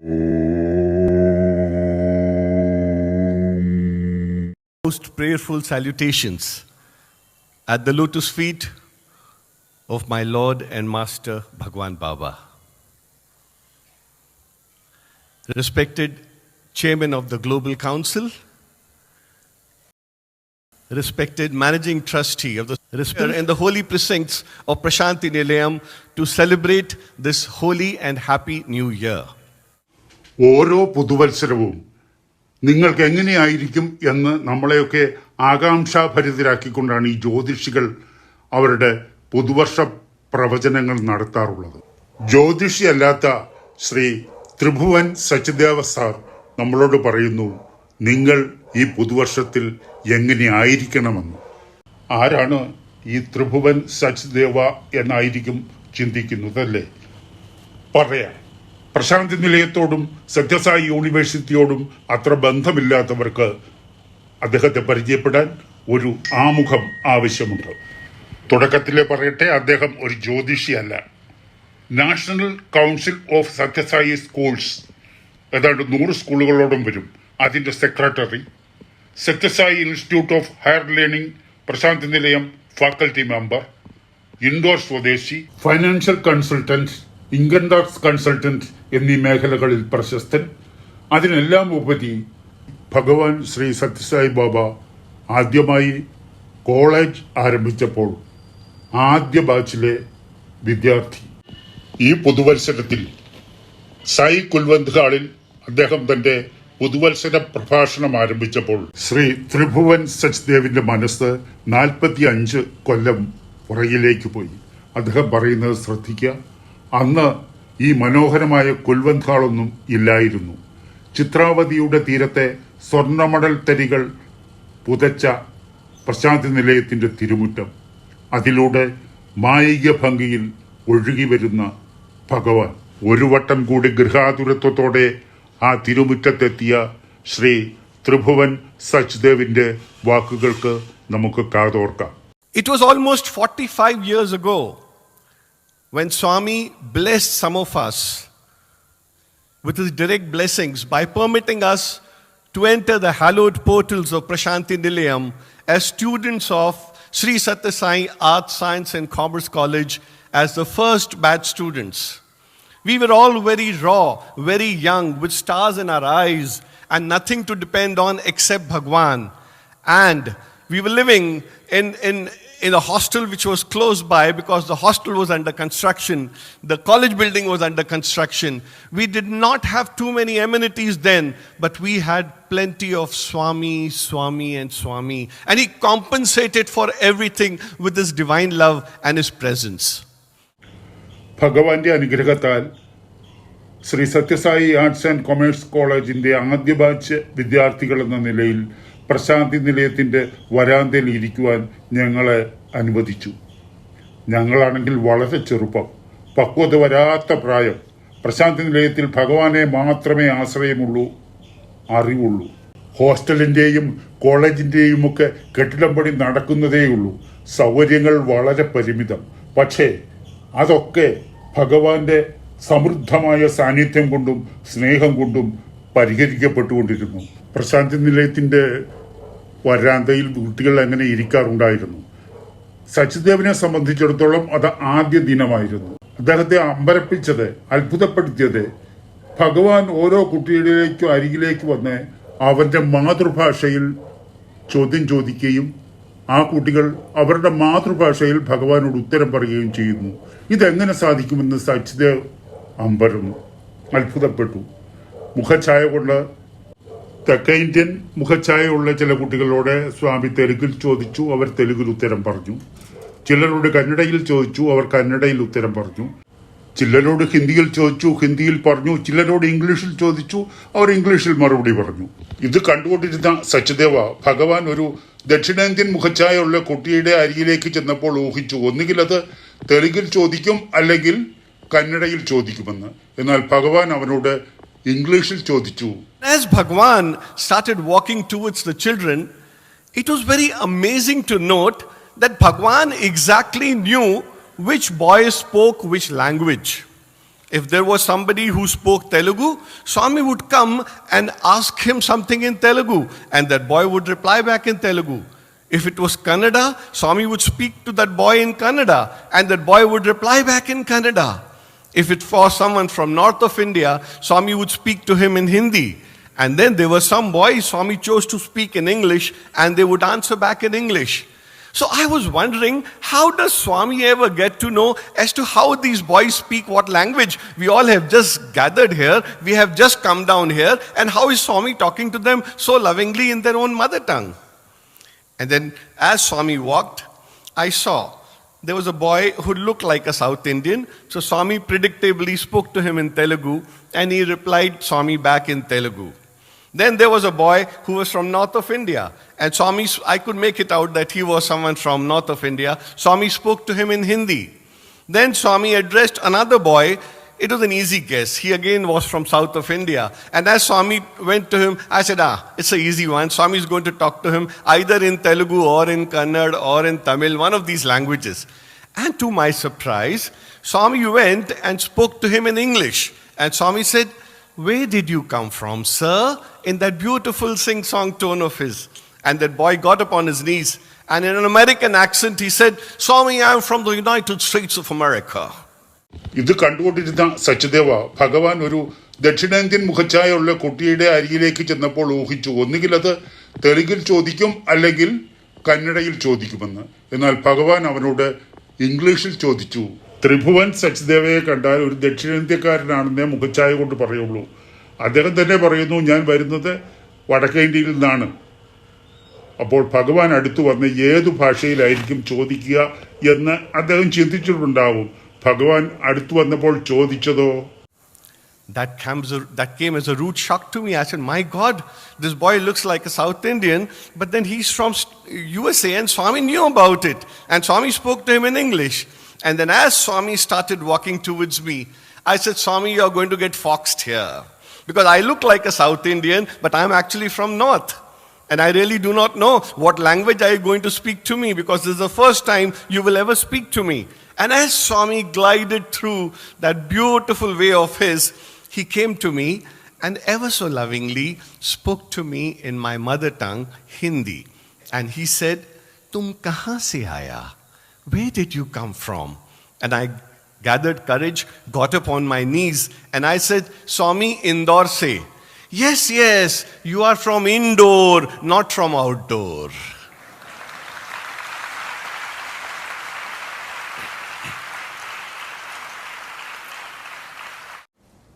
Most prayerful salutations at the lotus feet of my Lord and Master Bhagwan Baba. Respected Chairman of the Global Council, respected Managing Trustee of the in the holy precincts of Prashanti Nilayam to celebrate this holy and happy new year. ഓരോ പുതുവത്സരവും നിങ്ങൾക്ക് എങ്ങനെയായിരിക്കും എന്ന് നമ്മളെയൊക്കെ ആകാംക്ഷാഭരിതരാക്കിക്കൊണ്ടാണ് ഈ ജ്യോതിഷികൾ അവരുടെ പുതുവർഷ പ്രവചനങ്ങൾ നടത്താറുള്ളത്. ജ്യോതിഷിയല്ലാത്ത ശ്രീ ത്രിഭുവൻ സച്ചിദേവ സാർ നമ്മളോട് പറയുന്നു നിങ്ങൾ ഈ പുതുവർഷത്തിൽ എങ്ങനെയായിരിക്കണമെന്ന്? ആരാണ് ഈ ത്രിഭുവൻ സച്ദേവ എന്നായിരിക്കും ചിന്തിക്കുന്നതല്ലേ പറയാം. പ്രശാന്തി നിലയത്തോടും സത്യസായി യൂണിവേഴ്സിറ്റിയോടും അത്ര ബന്ധമില്ലാത്തവർക്ക് അദ്ദേഹത്തെ പരിചയപ്പെടാൻ ഒരു ആമുഖം ആവശ്യമുണ്ട്. തുടക്കത്തിൽ പറയട്ടെ അദ്ദേഹം ഒരു ജ്യോതിഷിയല്ല. National council of Sathya Sai schools ഏതാണ്ട് നൂറ് സ്കൂളുകളോടും വരും. അതിന്റെ secretary Sathya Sai institute of higher learning Prasanthi Nilayam faculty member Indore സ്വദേശി financial consultant income tax consultant എന്നീ മേഖലകളിൽ പ്രശസ്തൻ. അതിനെല്ലാം ഉപരി ഭഗവാൻ ശ്രീ സത്യസായി ബാബ ആദ്യമായി കോളേജ് ആരംഭിച്ചപ്പോൾ ആദ്യ ബാച്ചിലെ വിദ്യാർത്ഥി. ഈ പുതുവത്സരത്തിൽ സായി കുൽവന്ത് ഹാളിൽ അദ്ദേഹം തന്റെ പുതുവത്സര പ്രഭാഷണം ആരംഭിച്ചപ്പോൾ ശ്രീ ത്രിഭുവൻ സച്ദേവിന്റെ മനസ്സ് നാൽപ്പത്തി അഞ്ച് കൊല്ലം പുറകിലേക്ക് പോയി. അദ്ദേഹം പറയുന്നത് ശ്രദ്ധിക്കുക. അന്ന് ഈ മനോഹരമായ കുൽവന്ധാളൊന്നും ഇല്ലായിരുന്നു. ചിത്രാവതിയുടെ തീരത്തെ സ്വർണമടൽ തരികൾ പുതച്ച പ്രശാന്തി നിലയത്തിന്റെ തിരുമുറ്റം. അതിലൂടെ മായിക ഭംഗിയിൽ ഒഴുകി വരുന്ന ഭഗവാൻ. ഒരു വട്ടം കൂടി ഗൃഹാതുരത്വത്തോടെ ആ തിരുമുറ്റത്തെത്തിയ ശ്രീ ത്രിഭുവൻ സച്ദേവിന്റെ വാക്കുകൾക്ക് നമുക്ക് കാതോർക്കാം. It was almost 45 years ago when Swami blessed some of us with his direct blessings by permitting us to enter the hallowed portals of Prashanti Nilayam as students of Sri Sathya Sai Science and Commerce College as the first batch students. We were all very raw, very young, with stars in our eyes and nothing to depend on except Bhagwan. And we were living in, in, in a hostel which was close by because the hostel was under construction. The college building was under construction. We did not have too many amenities then, but we had plenty of Swami, Swami, and Swami. And he compensated for everything with his divine love and his presence. ഭഗവാന്റെ അനുഗ്രഹത്താൽ Sri Sathya Sai arts and commerce കോളേജിന്റെ ആദ്യ batch വിദ്യാർത്ഥികൾ എന്ന നിലയിൽ പ്രശാന്തി നിലയത്തിന്റെ വരാന്തയിൽ ഇരിക്കുവാൻ ഞങ്ങളെ അനുവദിച്ചു. ഞങ്ങളാണെങ്കിൽ വളരെ ചെറുപ്പം. പക്വത വരാത്ത പ്രായം. പ്രശാന്തി നിലയത്തിൽ ഭഗവാനെ മാത്രമേ ആശ്രയമുള്ളൂ അറിവുള്ളൂ. ഹോസ്റ്റലിന്റെയും കോളേജിന്റെയും ഒക്കെ കെട്ടിടം പണി നടക്കുന്നതേയുള്ളൂ. സൗകര്യങ്ങൾ വളരെ പരിമിതം. പക്ഷേ അതൊക്കെ ഭഗവാന്റെ സമൃദ്ധമായ സാന്നിധ്യം കൊണ്ടും സ്നേഹം കൊണ്ടും പരിഹരിക്കപ്പെട്ടുകൊണ്ടിരുന്നു. പ്രശാന്തി നിലയത്തിന്റെ വരാന്തയിൽ കുട്ടികൾ അങ്ങനെ ഇരിക്കാറുണ്ടായിരുന്നു. സച്ചിദേവിനെ സംബന്ധിച്ചിടത്തോളം അത് ആദ്യ ദിനമായിരുന്നു. അദ്ദേഹത്തെ അമ്പരപ്പിച്ചത് അത്ഭുതപ്പെടുത്തിയത് ഭഗവാൻ ഓരോ കുട്ടികളിലേക്കും അരികിലേക്ക് വന്ന് അവരുടെ മാതൃഭാഷയിൽ ചോദ്യം ചോദിക്കുകയും ആ കുട്ടികൾ അവരുടെ മാതൃഭാഷയിൽ ഭഗവാനോട് ഉത്തരം പറയുകയും ചെയ്യുന്നു. ഇതെങ്ങനെ സാധിക്കുമെന്ന് സച്ചിദേവ് അമ്പരന്നു അത്ഭുതപ്പെട്ടു. മുഖഛായ കൊണ്ട് തെക്കേ ഇന്ത്യൻ ചില കുട്ടികളോട് സ്വാമി തെലുഗിൽ ചോദിച്ചു അവർ തെലുങ്കിൽ ഉത്തരം പറഞ്ഞു. ചിലരോട് കന്നഡയിൽ ചോദിച്ചു അവർ കന്നഡയിൽ ഉത്തരം പറഞ്ഞു. ചിലരോട് ഹിന്ദിയിൽ ചോദിച്ചു ഹിന്ദിയിൽ പറഞ്ഞു. ചിലരോട് ഇംഗ്ലീഷിൽ ചോദിച്ചു അവർ ഇംഗ്ലീഷിൽ മറുപടി പറഞ്ഞു. ഇത് കണ്ടുകൊണ്ടിരുന്ന സച്ചുദേവ ഭഗവാൻ ഒരു ദക്ഷിണേന്ത്യൻ മുഖഛായുള്ള കുട്ടിയുടെ അരികിലേക്ക് ചെന്നപ്പോൾ ഊഹിച്ചു ഒന്നുകിൽ അത് തെലുഗിൽ ചോദിക്കും അല്ലെങ്കിൽ കന്നഡയിൽ ചോദിക്കുമെന്ന്. എന്നാൽ ഭഗവാൻ അവനോട് ഇംഗ്ലീഷിൽ ചോദിച്ചു As Bhagwan started walking towards the children, it was very amazing to note that Bhagwan exactly knew which boy spoke which language. If there was somebody who spoke Telugu, Swami would come and ask him something in Telugu, and that boy would reply back in Telugu. If it was Kannada, Swami would speak to that boy in Kannada, and that boy would reply back in Kannada. If it was someone from north of India, Swami would speak to him in Hindi. And then there were some boys Swami chose to speak in English, and they would answer back in English. So I was wondering, how does Swami ever get to know as to how these boys speak what language? We all have just gathered here, we have just come down here, and how is Swami talking to them so lovingly in their own mother tongue? And then as Swami walked, I saw there was a boy who looked like a South Indian. So Swami predictably spoke to him in Telugu, and he replied Swami back in Telugu. Then there was a boy who was from north of India. And Swami, I could make it out that he was someone from north of India. Swami spoke to him in Hindi. Then Swami addressed another boy. It was an easy guess. He again was from south of India. And as Swami went to him, I said, ah, it's an easy one. Swami is going to talk to him either in Telugu or in Kannada or in Tamil, one of these languages. And to my surprise, Swami went and spoke to him in English. And Swami said, where did you come from, sir? In that beautiful sing song tone of his. And that boy got upon his knees and in an American accent he said, Swami, I am from the United States of America. ഇത് കണ്ടുകൊണ്ടിരുന്ന സച്ചുദേവ ഭഗവാൻ ഒരു ദക്ഷിണേന്ത്യൻ മുഖച്ഛായുള്ള കുട്ടിയുടെ അരികിലേക്ക് ചെന്നപ്പോൾ ഊഹിച്ചു ഒന്നുകിൽ അത് തെലുങ്കിൽ ചോദിക്കും അല്ലെങ്കിൽ കന്നഡയിൽ ചോദിക്കുമെന്ന്. എന്നാൽ ഭഗവാൻ അവനോട് ഇംഗ്ലീഷിൽ ചോദിച്ചു ത്രിഭുവൻ സച്ചുദേവയെ കണ്ടാൽ ഒരു ദക്ഷിണേന്ത്യക്കാരനാണെന്നേ മുഖച്ഛായ കൊണ്ട് പറയുള്ളൂ. അദ്ദേഹം തന്നെ പറയുന്നു ഞാൻ വരുന്നത് വടക്കേ ഇന്ത്യയിൽ നിന്നാണ്. അപ്പോൾ ഭഗവാൻ അടുത്തു വന്ന് ഏതു ഭാഷയിലായിരിക്കും ചോദിക്കുക എന്ന് അദ്ദേഹം ചിന്തിച്ചിട്ടുണ്ടാവും. ഭഗവാൻ അടുത്തു വന്നപ്പോൾ ചോദിച്ചതോ That, comes, that came as a rude shock to me. I said, My God, this boy looks like a South Indian, but then he's from USA and Swami knew about it. And Swami spoke to him in English. And then as Swami started walking towards me, I said, Swami, you're going to get foxed here. Because I look like a South Indian, but I'm actually from North. And I really do not know what language are you going to speak to me because this is the first time you will ever speak to me. And as Swami glided through that beautiful way of his, he came to me and ever so lovingly spoke to me in my mother tongue, Hindi. And he said, Tum kahan se aaya? Where did you come from? And I gathered courage, got upon my knees, and I said, Swami, Indore se. Yes, yes, you are from indoor, not from outdoor.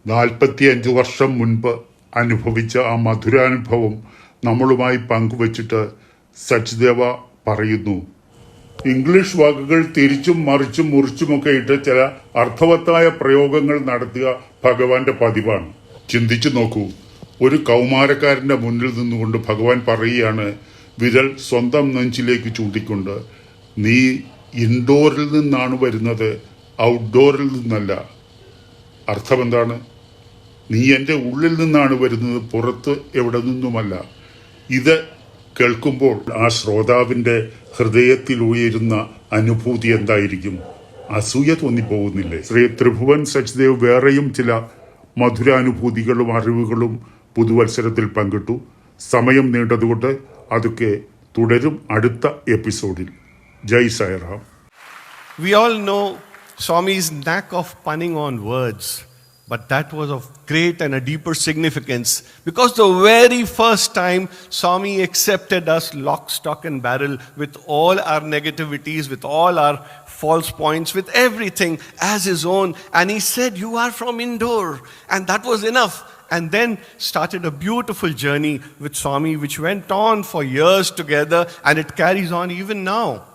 നാൽപ്പത്തിയഞ്ച് വർഷം മുൻപ് അനുഭവിച്ച ആ മധുരാനുഭവം നമ്മളുമായി പങ്കുവച്ചിട്ട് സച്ദേവ പറയുന്നു. English വാക്കുകൾ തിരിച്ചും മറിച്ചും മുറിച്ചുമൊക്കെ ഇട്ട് ചില അർത്ഥവത്തായ പ്രയോഗങ്ങൾ നടത്തുക ഭഗവാന്റെ പതിവാണ്. ചിന്തിച്ചു നോക്കൂ. ഒരു കൗമാരക്കാരന്റെ മുന്നിൽ നിന്നുകൊണ്ട് ഭഗവാൻ പറയുകയാണ് വിരൽ സ്വന്തം നെഞ്ചിലേക്ക് ചൂണ്ടിക്കൊണ്ട് നീ ഇൻഡോറിൽ നിന്നാണ് വരുന്നത് ഔട്ട്ഡോറിൽ നിന്നല്ല. അർത്ഥം എന്താണ്? നീ എന്റെ ഉള്ളിൽ നിന്നാണ് വരുന്നത് പുറത്ത് എവിടെ നിന്നുമല്ല. ഇത് കേൾക്കുമ്പോൾ ആ ശ്രോതാവിന്റെ ഹൃദയത്തിൽ ഉയരുന്ന അനുഭൂതി എന്തായിരിക്കും? അസൂയ തോന്നിപ്പോകുന്നില്ലേ? ശ്രീ ത്രിഭുവൻ സച്ദേവ് വേറെയും ചില മധുരാനുഭൂതികളും അറിവുകളും പുതുവത്സരത്തിൽ പങ്കിട്ടു സമയം നീണ്ടതുകൊണ്ട് അതൊക്കെ തുടരും അടുത്ത എപ്പിസോഡിൽ ജയ് സായറാം We all know Swami's knack of punning on words, but that was of great and a deeper significance because the very first time Swami accepted us lock, stock, and barrel with all our negativities, with all our false points, with everything as his own, and he said, You are from Indore, and that was enough. And then started a beautiful journey with Swami, which went on for years together, and it carries on even now.